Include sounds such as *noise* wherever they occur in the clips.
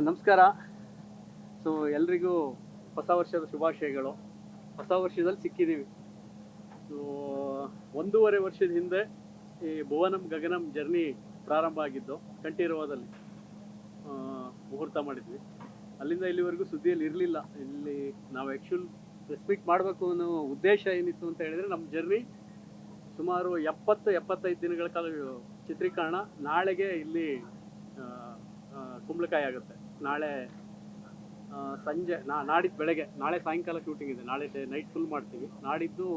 ನಮಸ್ಕಾರ. ಸೊ, ಎಲ್ರಿಗೂ ಹೊಸ ವರ್ಷದ ಶುಭಾಶಯಗಳು. ಹೊಸ ವರ್ಷದಲ್ಲಿ ಸಿಕ್ಕಿದ್ದೀವಿ ಸೊ, ಒಂದೂವರೆ ವರ್ಷದ ಹಿಂದೆ ಈ ಭುವನಂ ಗಗನಂ ಜರ್ನಿ ಪ್ರಾರಂಭ ಆಗಿದ್ದು, ಕಂಠೀರವದಲ್ಲಿ ಮುಹೂರ್ತ ಮಾಡಿದ್ವಿ. ಅಲ್ಲಿಂದ ಇಲ್ಲಿವರೆಗೂ ಸುದ್ದಿಯಲ್ಲಿ ಇರಲಿಲ್ಲ. ಇಲ್ಲಿ ನಾವು ಆ್ಯಕ್ಚುಲ್ ರೆಸ್ಪೆಕ್ಟ್ ಮಾಡಬೇಕು ಅನ್ನೋ ಉದ್ದೇಶ ಏನಿತ್ತು ಅಂತ ಹೇಳಿದರೆ, ನಮ್ಮ ಜರ್ನಿ ಸುಮಾರು ಎಪ್ಪತ್ತು, ಎಪ್ಪತ್ತೈದು ದಿನಗಳ ಕಾಲ ಚಿತ್ರೀಕರಣ. ನಾಳೆಗೆ ಇಲ್ಲಿ ಕುಂಬಳಕಾಯಿ ಆಗುತ್ತೆ. ನಾಳೆ ಸಂಜೆ, ನಾ ನಾಡಿದ್ದು ಬೆಳಗ್ಗೆ, ನಾಳೆ ಸಾಯಂಕಾಲ ಶೂಟಿಂಗ್ ಇದೆ. ನಾಳೆ ನೈಟ್ ಫುಲ್ ಮಾಡ್ತೀವಿ. ನಾಡಿದ್ದು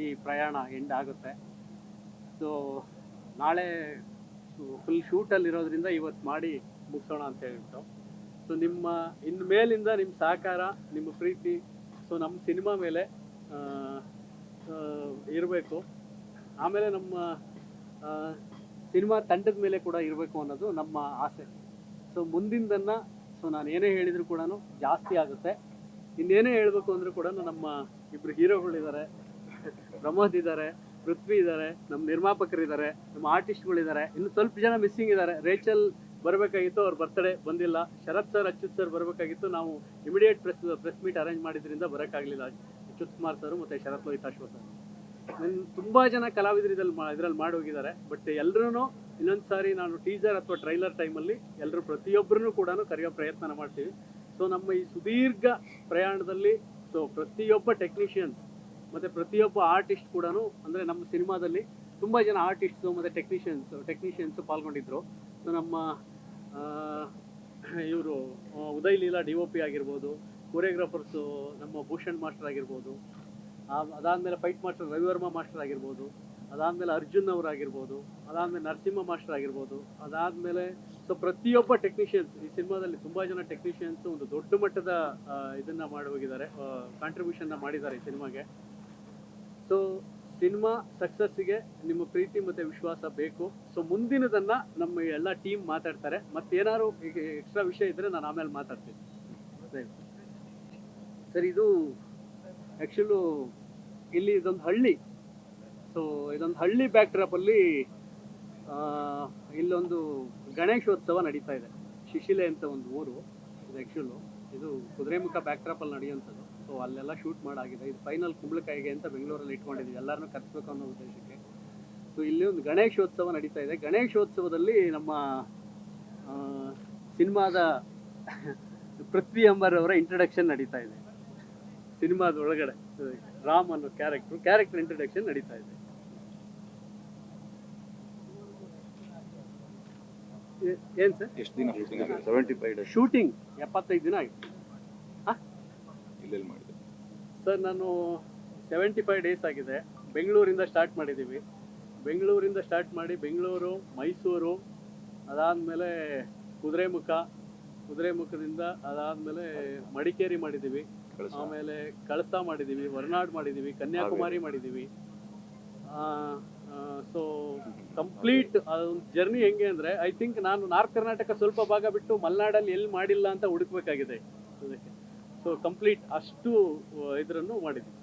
ಈ ಪ್ರಯಾಣ ಎಂಡ್ ಆಗುತ್ತೆ. ಸೊ ನಾಳೆ ಫುಲ್ ಶೂಟಲ್ಲಿ ಇರೋದ್ರಿಂದ ಇವತ್ತು ಮಾಡಿ ಮುಗಿಸೋಣ ಅಂತ ಹೇಳ್ಬಿಟ್ಟು. ಸೊ ನಿಮ್ಮ ಇನ್ನು ಮೇಲಿಂದ ನಿಮ್ಮ ಸಹಕಾರ, ನಿಮ್ಮ ಪ್ರೀತಿ ಸೊ ನಮ್ಮ ಸಿನಿಮಾ ಮೇಲೆ ಇರಬೇಕು. ಆಮೇಲೆ ನಮ್ಮ ಸಿನಿಮಾ ತಂಡದ ಮೇಲೆ ಕೂಡ ಇರಬೇಕು ಅನ್ನೋದು ನಮ್ಮ ಆಸೆ. ಸೊ ಮುಂದಿಂದನ್ನ ಸೊ ನಾನು ಏನೇ ಹೇಳಿದ್ರು ಕೂಡ ಜಾಸ್ತಿ ಆಗುತ್ತೆ. ಇನ್ನೇನೇ ಹೇಳಬೇಕು ಅಂದ್ರೆ ಕೂಡ ನಮ್ಮ ಇಬ್ರು ಹೀರೋಗಳಿದ್ದಾರೆ. ಪ್ರಮೋದ್ ಇದ್ದಾರೆ, ಪೃಥ್ವಿ ಇದ್ದಾರೆ, ನಮ್ಮ ನಿರ್ಮಾಪಕರಿದ್ದಾರೆ, ನಮ್ಮ ಆರ್ಟಿಸ್ಟ್ಗಳಿದ್ದಾರೆ. ಇನ್ನು ಸ್ವಲ್ಪ ಜನ ಮಿಸ್ಸಿಂಗ್ ಇದ್ದಾರೆ. ರೇಚಲ್ ಬರಬೇಕಾಗಿತ್ತು, ಅವ್ರ ಬರ್ತಡೇ ಬಂದಿಲ್ಲ. ಶರತ್ ಸರ್ ಅಚ್ಯುತ್ ಸರ್ ಬರಬೇಕಾಗಿತ್ತು. ನಾವು immediate press press meet arrange ಮಾಡಿದ್ರಿಂದ ಬರೋಕ್ಕಾಗಲಿಲ್ಲ. ಅಚ್ಯುತ್ ಕುಮಾರ್ ಸರ್ ಮತ್ತು ಶರತ್ ಲೋಹಿತಾಶ್ವ ಸರ್ ತುಂಬ ಜನ ಕಲಾವಿದರು ಇದ್ರಲ್ಲಿ ಮಾಡಿ ಹೋಗಿದ್ದಾರೆ ಬಟ್ ಎಲ್ಲರೂ ಇನ್ನೊಂದು ಸಾರಿ ನಾನು ಟೀಸರ್ ಅಥವಾ ಟ್ರೈಲರ್ ಟೈಮಲ್ಲಿ ಎಲ್ಲರೂ ಪ್ರತಿಯೊಬ್ಬರನ್ನು ಕೂಡ ಕರೆಯೋ ಪ್ರಯತ್ನ ಮಾಡ್ತೀವಿ. ಸೊ ನಮ್ಮ ಈ ಸುದೀರ್ಘ ಪ್ರಯಾಣದಲ್ಲಿ ಸೊ ಪ್ರತಿಯೊಬ್ಬ ಟೆಕ್ನಿಷಿಯನ್ಸ್ ಮತ್ತು ಪ್ರತಿಯೊಬ್ಬ ಆರ್ಟಿಸ್ಟ್ ಕೂಡ ಅಂದರೆ ನಮ್ಮ ಸಿನಿಮಾದಲ್ಲಿ ತುಂಬ ಜನ ಆರ್ಟಿಸ್ಟ್ಸು ಮತ್ತು ಟೆಕ್ನಿಷಿಯನ್ಸ್ ಟೆಕ್ನಿಷಿಯನ್ಸು ಪಾಲ್ಗೊಂಡಿದ್ರು. ಸೊ ನಮ್ಮ ಇವರು Uday Leela D O P ಆಗಿರ್ಬೋದು ಕೊರಿಯೋಗ್ರಾಫರ್ಸು ನಮ್ಮ ಭೂಷಣ್ ಮಾಸ್ಟರ್ ಆಗಿರ್ಬೋದು ಅದಾದ್ಮೇಲೆ ಫೈಟ್ ಮಾಸ್ಟರ್ ರವಿವರ್ಮ ಮಾಸ್ಟರ್ ಆಗಿರ್ಬೋದು. ಅದಾದ್ಮೇಲೆ ಅರ್ಜುನ್ ಅವರಾಗಿರ್ಬೋದು. ಅದಾದ್ಮೇಲೆ ನರಸಿಂಹ ಮಾಸ್ಟರ್ ಆಗಿರ್ಬೋದು. ಅದಾದ್ಮೇಲೆ ಸೊ ಪ್ರತಿಯೊಬ್ಬ ಟೆಕ್ನಿಷಿಯನ್ಸ್ ಈ ಸಿನಿಮಾದಲ್ಲಿ ತುಂಬಾ ಜನ ಟೆಕ್ನಿಷಿಯನ್ಸ್ ಒಂದು ದೊಡ್ಡ ಮಟ್ಟದ ಇದನ್ನು ಮಾಡಿ ಹೋಗಿದ್ದಾರೆ. ಕಾಂಟ್ರಿಬ್ಯೂಷನ್ ಮಾಡಿದ್ದಾರೆ ಈ ಸಿನಿಮಾಗೆ. ಸೊ ಸಿನಿಮಾ ಸಕ್ಸಸ್ಸಿಗೆ ನಿಮ್ಮ ಪ್ರೀತಿ ಮತ್ತೆ ವಿಶ್ವಾಸ ಬೇಕು. ಸೊ ಮುಂದಿನದನ್ನ ನಮ್ಮ ಎಲ್ಲ ಟೀಮ್ ಮಾತಾಡ್ತಾರೆ. ಮತ್ತೇನಾದ್ರು ಈಗ ಎಕ್ಸ್ಟ್ರಾ ವಿಷಯ ಇದ್ರೆ ನಾನು ಆಮೇಲೆ ಮಾತಾಡ್ತೀನಿ. ಸರ್, ಇದು ಆ್ಯಕ್ಚುಲು ಇಲ್ಲಿ ಇದೊಂದು ಹಳ್ಳಿ. ಸೊ ಇದೊಂದು ಹಳ್ಳಿ ಬ್ಯಾಕ್ಡ್ರಾಪ್ ಅಲ್ಲಿ ಇಲ್ಲೊಂದು ಗಣೇಶೋತ್ಸವ ನಡೀತಾ ಇದೆ. ಶಿಶಿಲೆ ಅಂತ ಒಂದು ಊರು, ಇದು ಆ್ಯಕ್ಚುಲು ಇದು ಕುದುರೆಮುಖ ಬ್ಯಾಕ್ಡ್ರಾಪ್ ಅಲ್ಲಿ ನಡೆಯುವಂಥದ್ದು. ಸೊ ಅಲ್ಲೆಲ್ಲ ಶೂಟ್ ಮಾಡಾಗಿದೆ. ಇದು ಫೈನಲ್ ಕುಂಬಳಕಾಯಿಗೆ ಅಂತ ಬೆಂಗಳೂರಲ್ಲಿ ಇಟ್ಕೊಂಡಿದ್ದೀವಿ. ಎಲ್ಲರನ್ನೂ ಕರೆಸ್ಬೇಕು ಅನ್ನೋ ಉದ್ದೇಶಕ್ಕೆ. ಸೊ ಇಲ್ಲಿ ಒಂದು ಗಣೇಶೋತ್ಸವ ನಡೀತಾ ಇದೆ. ಗಣೇಶೋತ್ಸವದಲ್ಲಿ ನಮ್ಮ ಸಿನಿಮಾದ *laughs* ಪೃಥ್ವಿ ಅಂಬರ್ ಅವರ ಇಂಟ್ರಡಕ್ಷನ್ ನಡೀತಾ ಇದೆ. ಸಿನಿಮಾದ ಒಳಗಡೆ ರಾಮ್ ಅನ್ನೋ ಕ್ಯಾರೆಕ್ಟರ್ ಕ್ಯಾರೆಕ್ಟರ್ ಇಂಟ್ರಡಕ್ಷನ್ ನಡೀತಾ ಇದೆ. ಏನ್ ಸರ್? ಎಷ್ಟು ದಿನ ಸೆವೆಂಟಿ ಫೈವ್ ಡೇಸ್ ಶೂಟಿಂಗ್ ಎಪ್ಪತ್ತೈದು ದಿನ ಆಗಿದೆ. ಇಲ್ಲೆಲ್ಲಿ ಮಾಡಿದೆ ಸರ್ ನಾನು ಸೆವೆಂಟಿ ಫೈವ್ ಡೇಸ್ ಆಗಿದೆ. ಬೆಂಗಳೂರಿಂದ ಸ್ಟಾರ್ಟ್ ಮಾಡಿದ್ದೀವಿ. ಬೆಂಗಳೂರಿಂದ ಸ್ಟಾರ್ಟ್ ಮಾಡಿ ಬೆಂಗಳೂರು ಮೈಸೂರು ಅದಾದಮೇಲೆ ಕುದುರೆಮುಖ ಕುದುರೆಮುಖದಿಂದ ಅದಾದ್ಮೇಲೆ ಮಡಿಕೇರಿ ಮಾಡಿದ್ದೀವಿ. ಕಳಿಸ. ಆಮೇಲೆ ಕಳಸ ಮಾಡಿದೀವಿ ಹೊರನಾಡು ಮಾಡಿದೀವಿ ಕನ್ಯಾಕುಮಾರಿ ಮಾಡಿದ್ದೀವಿ. ಸೊ ಕಂಪ್ಲೀಟ್ ಅದೊಂದು ಜರ್ನಿ ಹೆಂಗೆ ಅಂದ್ರೆ ಐ ಥಿಂಕ್ ನಾನು ನಾರ್ತ್ ಕರ್ನಾಟಕ ಸ್ವಲ್ಪ ಭಾಗ ಬಿಟ್ಟು ಮಲೆನಾಡಲ್ಲಿ ಎಲ್ಲಿ ಮಾಡಿಲ್ಲ ಅಂತ ಹುಡುಕ್ಬೇಕಾಗಿದೆ. ಸೊ ಕಂಪ್ಲೀಟ್ ಅಷ್ಟು ಇದರನ್ನು ಮಾಡಿದ್ವಿ.